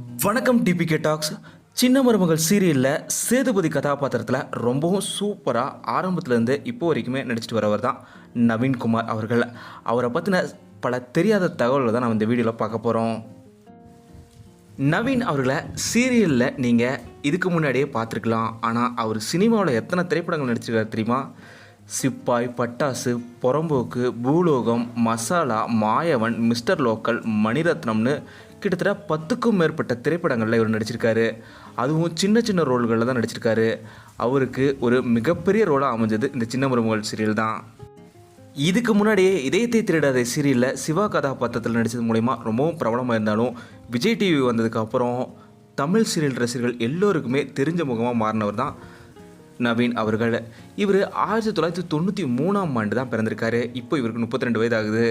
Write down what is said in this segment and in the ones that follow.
வணக்கம் DPK tax. சின்ன மருமகள் சீரியலில் சேதுபதி கதாபாத்திரத்தில் ரொம்பவும் சூப்பராக ஆரம்பத்துலேருந்து இப்போ வரைக்குமே நடிச்சிட்டு வரவர் தான் நவீன்குமார் அவர்கள். அவரை பற்றின பல தெரியாத தகவல்களை தான் நம்ம இந்த வீடியோவில் பார்க்க போகிறோம் நவீன் அவர்களை சீரியலில் நீங்கள் இதுக்கு முன்னாடியே பார்த்துருக்கலாம். ஆனால் அவர் சினிமாவில் எத்தனை திரைப்படங்கள் நடிச்சிருக்காரு தெரியுமா? சிப்பாய் பட்டாசு புறம்போக்கு பூலோகம் மசாலா மாயவன் மிஸ்டர் லோக்கல் மணிரத்னம்னு கிட்டத்தட்ட பத்துக்கும் மேற்பட்ட திரைப்படங்களில் இவர் நடிச்சிருக்காரு. அதுவும் சின்ன சின்ன ரோல்களில் தான் நடிச்சிருக்காரு. அவருக்கு ஒரு மிகப்பெரிய ரோலாக அமைஞ்சது இந்த சின்ன மருமகள் சீரியல் தான். இதுக்கு முன்னாடியே இதயத்தை திருடாத சீரியலில் சிவா கதாபாத்திரத்தில் நடித்தது மூலயமா ரொம்பவும் பிரபலமாக இருந்தாலும் விஜய் டிவி வந்ததுக்கப்புறம் தமிழ் சீரியல் ரசிகர்கள் எல்லோருக்குமே தெரிஞ்ச முகமாக மாறினவர் தான் நவீன் அவர்கள். இவர் ஆயிரத்தி தொள்ளாயிரத்தி தொண்ணூற்றி மூணாம் ஆண்டு தான் பிறந்திருக்காரு. இப்போ இவருக்கு முப்பத்தி ரெண்டு வயது ஆகுது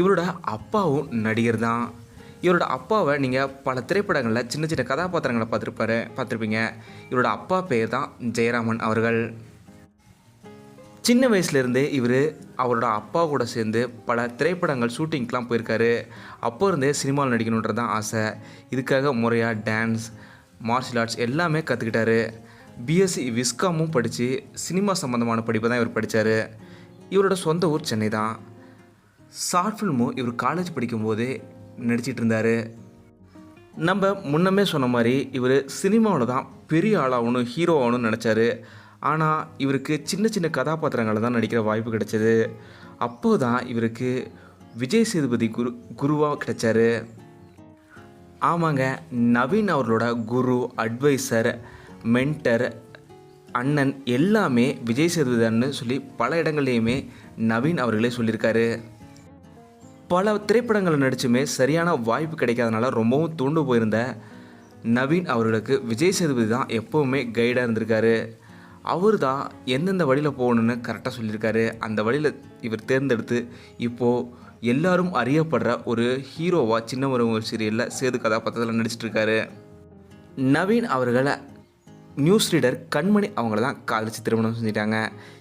இவரோட அப்பாவும் நடிகர் தான். இவரோட அப்பாவை நீங்கள் பல திரைப்படங்களில் சின்ன சின்ன கதாபாத்திரங்களை பார்த்துருப்பாரு பார்த்துருப்பீங்க. இவரோட அப்பா பேர் தான் ஜெயராமன் அவர்கள். சின்ன வயசுலேருந்தே இவர் அவரோட அப்பா கூட சேர்ந்து பல திரைப்படங்கள் ஷூட்டிங்க்கெலாம் போயிருக்காரு. அப்போ இருந்தே சினிமாவில் நடிக்கணுன்றது தான் ஆசை. இதுக்காக முறையாக டான்ஸ் மார்ஷியல் ஆர்ட்ஸ் எல்லாமே கற்றுக்கிட்டாரு பிஎஸ்சி விஸ்காமும் படித்து சினிமா சம்மந்தமான படிப்பை தான் இவர் படித்தார் இவரோட சொந்த ஊர் சென்னை தான். ஷார்ட் ஃபில்மும் இவர் காலேஜ் படிக்கும்போது நடிச்சிட்டு இருந்தார் நம்ம முன்னமே சொன்ன மாதிரி இவர் சினிமாவில் தான் பெரிய ஆளாகணும் ஹீரோ ஆகணும்னு நினச்சாரு ஆனால் இவருக்கு சின்ன சின்ன கதாபாத்திரங்களை தான் நடிக்கிற வாய்ப்பு கிடைச்சது. அப்போ தான் இவருக்கு விஜய் சேதுபதி குரு குருவாக கிடைச்சாரு. ஆமாங்க நவீன் அவர்களோட குரு அட்வைசர் மென்டர் அண்ணன் எல்லாமே விஜய் சேதுபதின்னு சொல்லி பல இடங்கள்லையுமே நவீன் அவர்களே சொல்லியிருக்காரு. பல திரைப்படங்களில் நடிச்சுமே சரியான வாய்ப்பு கிடைக்காதனால ரொம்பவும் தூண்டு போயிருந்த நவீன் அவர்களுக்கு விஜய் சேதுபதி தான் எப்போவுமே கைடாக இருந்திருக்காரு. அவர் தான் எந்தெந்த வழியில் போகணுன்னு கரெக்டாக சொல்லியிருக்காரு. அந்த வழியில் இவர் தேர்ந்தெடுத்து இப்போது எல்லாரும் அறியப்படுற ஒரு ஹீரோவாக சின்ன ஒரு சீரியலில் சேது கதாபாத்திரத்தில் நடிச்சிட்ருக்காரு நவீன் அவர்களை நியூஸ் ரீடர் கண்மணி அவங்கள தான் காதலிச்சு திருமணம் செஞ்சிட்டாங்க.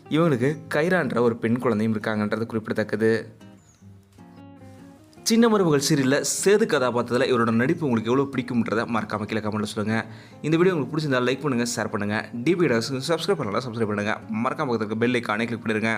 இவங்களுக்கு கைரான்ற ஒரு பெண் குழந்தையும் இருக்காங்கன்றது குறிப்பிடத்தக்கது. சின்ன மருமகள் சீரியலில் சேது கதாபாத்திரத்தில் இவரோட நடிப்பு உங்களுக்கு எவ்வளோ பிடிக்கும்ன்றதை மறக்காம கீழே கமெண்ட்டில் சொல்லுங்கள் இந்த வீடியோ உங்களுக்கு பிடிச்சிருந்தா லைக் பண்ணுங்கள் ஷேர் பண்ணுங்கள் டிபி சப்ஸ்கிரைப் பண்ணலாம் சப்ஸ்கிரைப் பண்ணுங்கள் மறக்காம பக்கத்துக்கு பெல் ஐக்கானே கிளிக் பண்ணிடுங்க